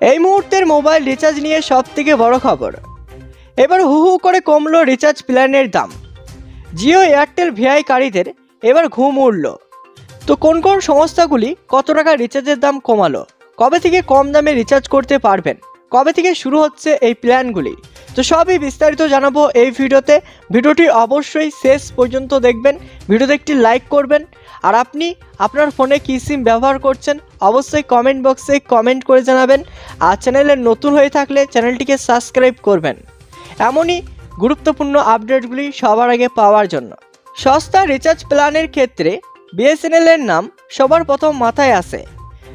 এই মুহূর্তের mobile recharge নিয়ে সব থেকে বড় খবর। এবার হু হু করে কমলো রিচার্জ প্ল্যানের দাম। জিও এয়ারটেল ভিআইকারীদের এবার ঘুম উড়ল। তো কোন কোন সংস্থাগুলি কত টাকা রিচার্জের দাম কমালো? কবে থেকে কম দামে রিচার্জ করতে পারবেন? কবে থেকে শুরু হচ্ছে এই প্ল্যানগুলি? তো সবই বিস্তারিত জানাব এই ভিডিওতে। ভিডিওটি অবশ্যই শেষ পর্যন্ত দেখবেন, ভিডিওতে একটি লাইক করবেন। আর আপনি আপনার ফোনে কী সিম ব্যবহার করছেন, অবশ্যই কমেন্ট বক্সে কমেন্ট করে জানাবেন। আর চ্যানেলে নতুন হয়ে থাকলে চ্যানেলটিকে সাবস্ক্রাইব করবেন। এমনই গুরুত্বপূর্ণ আপডেটগুলি সবার আগে পাওয়ার জন্য। সস্তা রিচার্জ প্ল্যানের ক্ষেত্রে বিএসএনএলের নাম সবার প্রথম মাথায় আসে।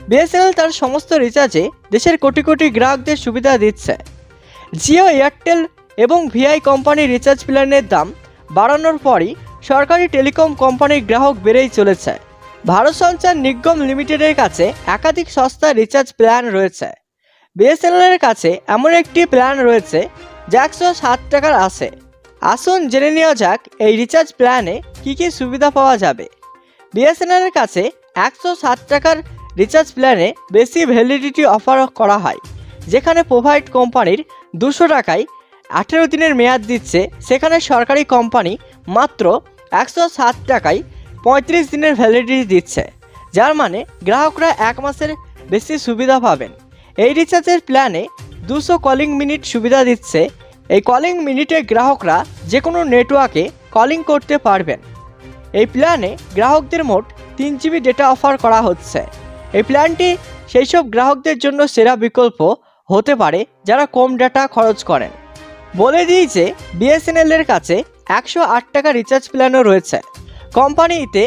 বিএসএনএল তার সমস্ত রিচার্জে দেশের কোটি কোটি গ্রাহকদের সুবিধা দিচ্ছে। জিও এয়ারটেল এবং ভিআই কোম্পানির রিচার্জ প্ল্যানের দাম বাড়ানোর পরই সরকারি টেলিকম কোম্পানির গ্রাহক বেড়েই চলেছে। ভারত সঞ্চার নিগম লিমিটেডের কাছে একাধিক সস্তা রিচার্জ প্ল্যান রয়েছে। বিএসএনএল এর কাছে এমন একটি প্ল্যান রয়েছে যা একশো সাত টাকার আছে। আসুন জেনে নেওয়া যাক এই রিচার্জ প্ল্যানে কী কী সুবিধা পাওয়া যাবে। বিএসএনএল এর কাছে একশো সাত টাকার রিচার্জ প্ল্যানে বেশি ভ্যালিডিটি অফার করা হয়, যেখানে প্রোভাইড কোম্পানির দুশো টাকায় আঠেরো দিনের মেয়াদ দিচ্ছে সেখানে সরকারি কোম্পানি মাত্র একশো ষাট টাকায় পঁয়ত্রিশ দিনের ভ্যালিডিটি দিচ্ছে, যার মানে গ্রাহকরা এক মাসের বেশি সুবিধা পাবেন। এই রিচার্জের প্ল্যানে দুশো কলিং মিনিট সুবিধা দিচ্ছে। এই কলিং মিনিটে গ্রাহকরা যে কোনো নেটওয়ার্কে কলিং করতে পারবেন। এই প্ল্যানে গ্রাহকদের মোট তিন জিবি ডেটা অফার করা হচ্ছে। এই প্ল্যানটি সেই সব গ্রাহকদের জন্য সেরা বিকল্প হতে পারে যারা কম ডেটা খরচ করেন। বলে দিয়েছে বিএসএনএল এর কাছে একশো আট টাকা রিচার্জ প্ল্যানও রয়েছে। কোম্পানিতে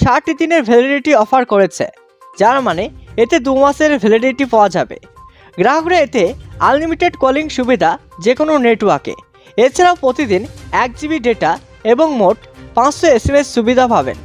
ষাট দিনের ভ্যালিডিটি অফার করেছে, যার মানে এতে দু মাসের ভ্যালিডিটি পাওয়া যাবে। গ্রাহকরা এতে আনলিমিটেড কলিং সুবিধা যে কোনো নেটওয়ার্কে এছাড়াও প্রতিদিন এক জিবি ডেটা এবং মোট পাঁচশো এস সুবিধা পাবেন।